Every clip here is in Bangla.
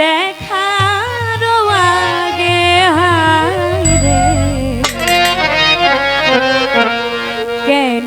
দেখার আগে রে। কেন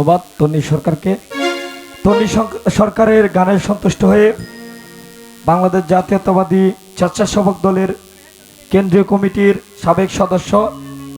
ধন্যবাদ তন্নি সরকারকে। তন্নি সরকারের গানে সন্তুষ্ট হয়ে বাংলাদেশ জাতীয়তাবাদী স্বেচ্ছাসেবক দলের কেন্দ্রীয় কমিটির সাবেক সদস্য